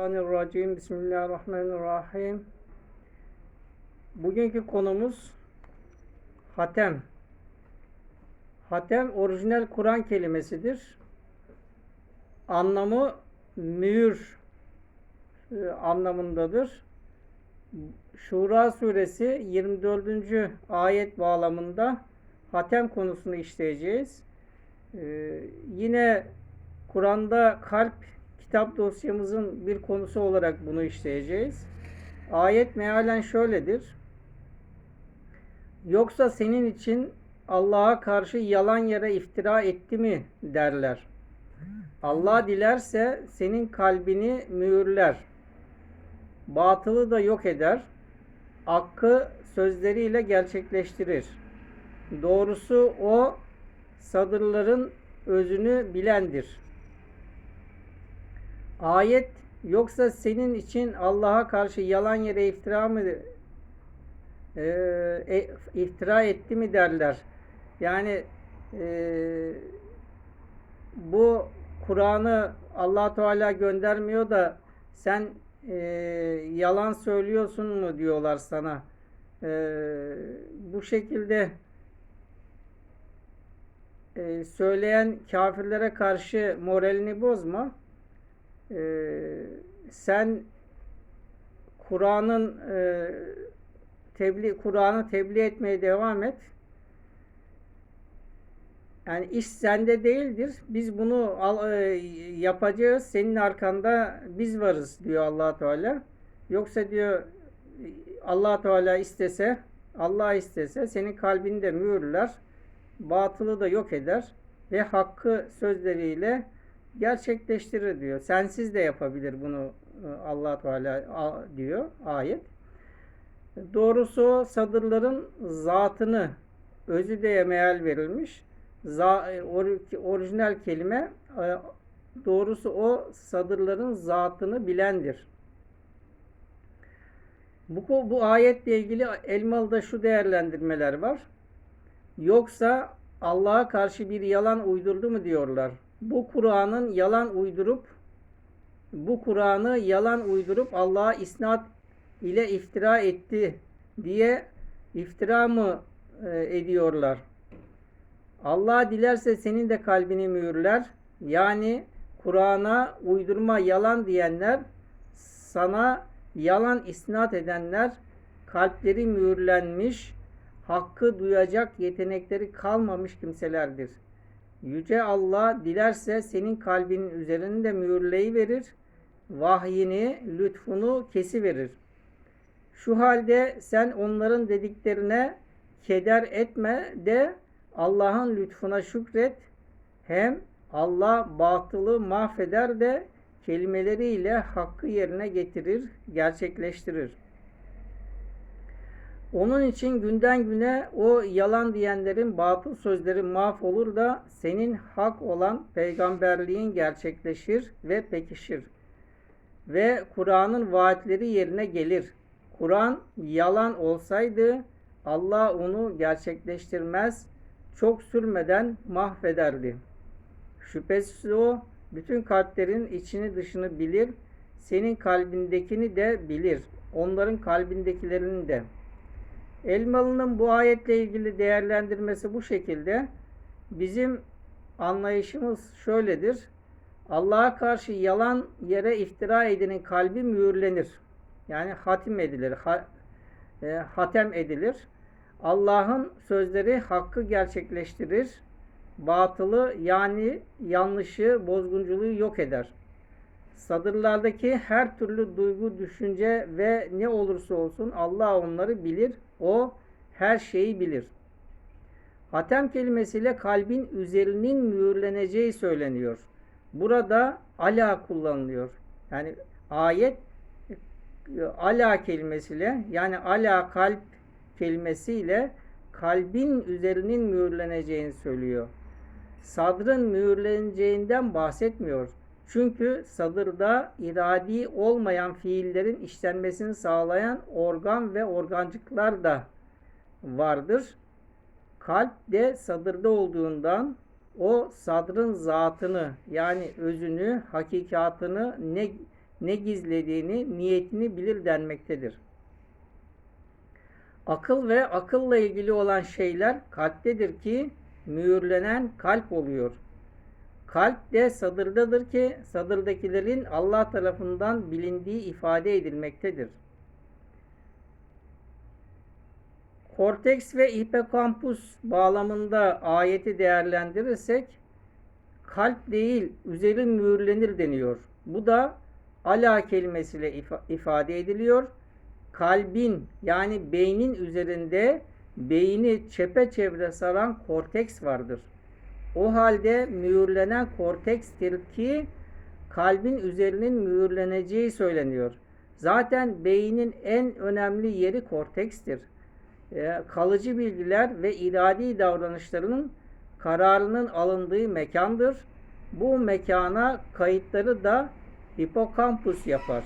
Euzubillahimineşşeytanirracim. Bismillahirrahmanirrahim. Bugünkü konumuz hatem. Hatem orijinal Kur'an kelimesidir. Anlamı mühür e, anlamındadır. Şura suresi 24. ayet bağlamında hatem konusunu işleyeceğiz. Ee, yine Kur'an'da kalp kitap dosyamızın bir konusu olarak bunu işleyeceğiz. Ayet mealen şöyledir. Yoksa senin için Allah'a karşı yalan yere iftira etti mi derler. Allah dilerse senin kalbini mühürler. Batılı da yok eder. Hakkı sözleriyle gerçekleştirir. Doğrusu o sadırların özünü bilendir. Ayet yoksa senin için Allah'a karşı yalan yere iftira mı e, e, iftira etti mi derler. Yani e, bu Kur'an'ı allah Teala göndermiyor da sen e, yalan söylüyorsun mu diyorlar sana. E, bu şekilde e, söyleyen kafirlere karşı moralini bozma. E, sen Kur'an'ın e, tebliğ Kur'an'ı tebliğ etmeye devam et. Yani iş sende değildir. Biz bunu al, e, yapacağız. Senin arkanda biz varız diyor Allah Teala. Yoksa diyor Allah Teala istese, Allah istese senin kalbini de mühürler. Batılı da yok eder ve hakkı sözleriyle gerçekleştirir diyor. Sensiz de yapabilir bunu Allah Teala diyor ayet. Doğrusu sadırların zatını özü diye meal verilmiş. Za, orijinal kelime doğrusu o sadırların zatını bilendir. Bu, bu ayetle ilgili Elmalı'da şu değerlendirmeler var. Yoksa Allah'a karşı bir yalan uydurdu mu diyorlar. Bu Kur'an'ın yalan uydurup bu Kur'an'ı yalan uydurup Allah'a isnat ile iftira etti diye iftira mı e, ediyorlar? Allah dilerse senin de kalbini mühürler. Yani Kur'an'a uydurma yalan diyenler sana yalan isnat edenler kalpleri mühürlenmiş, hakkı duyacak yetenekleri kalmamış kimselerdir. Yüce Allah dilerse senin kalbinin üzerinde mühürleyi verir, vahyini, lütfunu kesi verir. Şu halde sen onların dediklerine keder etme de Allah'ın lütfuna şükret. Hem Allah batılı mahveder de kelimeleriyle hakkı yerine getirir, gerçekleştirir. Onun için günden güne o yalan diyenlerin batıl sözleri mahvolur da senin hak olan peygamberliğin gerçekleşir ve pekişir. Ve Kur'an'ın vaatleri yerine gelir. Kur'an yalan olsaydı Allah onu gerçekleştirmez, çok sürmeden mahvederdi. Şüphesiz o bütün kalplerin içini dışını bilir, senin kalbindekini de bilir, onların kalbindekilerini de. Elmalı'nın bu ayetle ilgili değerlendirmesi bu şekilde. Bizim anlayışımız şöyledir. Allah'a karşı yalan yere iftira edenin kalbi mühürlenir. Yani hatim edilir, ha, e, hatem edilir. Allah'ın sözleri hakkı gerçekleştirir. Batılı yani yanlışı, bozgunculuğu yok eder. Sadırlardaki her türlü duygu, düşünce ve ne olursa olsun Allah onları bilir. O her şeyi bilir. Hatem kelimesiyle kalbin üzerinin mühürleneceği söyleniyor. Burada ala kullanılıyor. Yani ayet ala kelimesiyle yani ala kalp kelimesiyle kalbin üzerinin mühürleneceğini söylüyor. Sadrın mühürleneceğinden bahsetmiyor. Çünkü sadırda iradi olmayan fiillerin işlenmesini sağlayan organ ve organcıklar da vardır. Kalp de sadırda olduğundan o sadrın zatını yani özünü, hakikatını ne ne gizlediğini, niyetini bilir denmektedir. Akıl ve akılla ilgili olan şeyler kalptedir ki mühürlenen kalp oluyor. Kalp de sadırdadır ki sadırdakilerin Allah tarafından bilindiği ifade edilmektedir. Korteks ve hipokampus bağlamında ayeti değerlendirirsek kalp değil üzeri mühürlenir deniyor. Bu da ala kelimesiyle ifa- ifade ediliyor. Kalbin yani beynin üzerinde beyni çepeçevre saran korteks vardır. O halde mühürlenen kortekstir ki kalbin üzerinin mühürleneceği söyleniyor. Zaten beynin en önemli yeri kortekstir. Ee, kalıcı bilgiler ve iradi davranışlarının kararının alındığı mekandır. Bu mekana kayıtları da hipokampus yapar.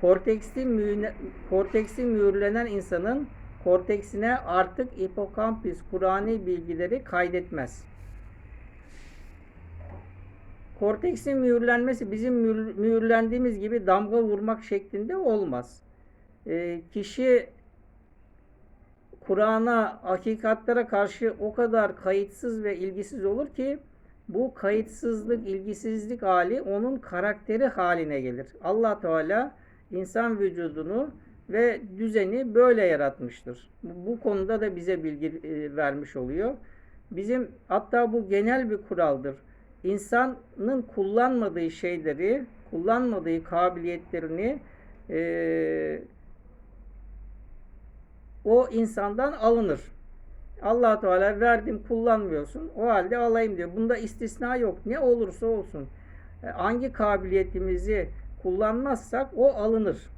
Korteksi, mühüne, korteksi mühürlenen insanın korteksine artık hipokampüs Kur'ani bilgileri kaydetmez. Korteksin mühürlenmesi bizim mühür- mühürlendiğimiz gibi damga vurmak şeklinde olmaz. Ee, kişi Kur'an'a, hakikatlere karşı o kadar kayıtsız ve ilgisiz olur ki bu kayıtsızlık, ilgisizlik hali onun karakteri haline gelir. Allah Teala insan vücudunu ve düzeni böyle yaratmıştır. Bu bu konuda da bize bilgi e, vermiş oluyor. Bizim hatta bu genel bir kuraldır. İnsanın kullanmadığı şeyleri, kullanmadığı kabiliyetlerini e, o insandan alınır. allah Teala verdim kullanmıyorsun. O halde alayım diyor. Bunda istisna yok. Ne olursa olsun. E, Hangi kabiliyetimizi kullanmazsak o alınır.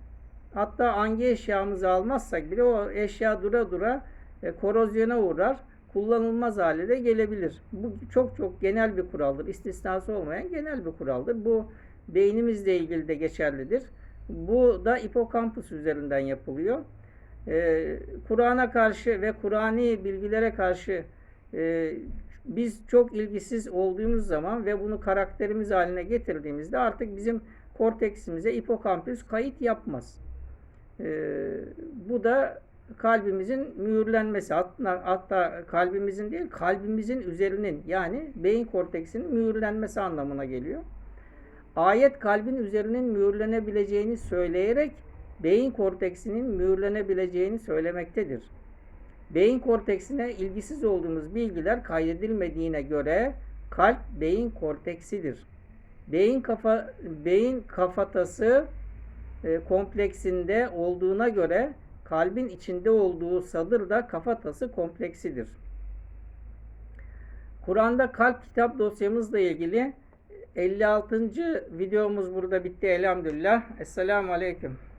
Hatta hangi eşyamızı almazsak bile o eşya dura dura e, korozyona uğrar. Kullanılmaz hale de gelebilir. Bu çok çok genel bir kuraldır. İstisnası olmayan genel bir kuraldır. Bu beynimizle ilgili de geçerlidir. Bu da hipokampus üzerinden yapılıyor. Ee, Kur'an'a karşı ve Kur'ani bilgilere karşı e, biz çok ilgisiz olduğumuz zaman ve bunu karakterimiz haline getirdiğimizde artık bizim korteksimize hipokampüs kayıt yapmaz. Ee, bu da kalbimizin mühürlenmesi hatta, hatta kalbimizin değil kalbimizin üzerinin yani beyin korteksinin mühürlenmesi anlamına geliyor. Ayet kalbin üzerinin mühürlenebileceğini söyleyerek beyin korteksinin mühürlenebileceğini söylemektedir. Beyin korteksine ilgisiz olduğumuz bilgiler kaydedilmediğine göre kalp beyin korteksidir. Beyin kafa beyin kafatası e, kompleksinde olduğuna göre kalbin içinde olduğu sadır da kafatası kompleksidir. Kur'an'da kalp kitap dosyamızla ilgili 56. videomuz burada bitti elhamdülillah. Esselamu Aleyküm.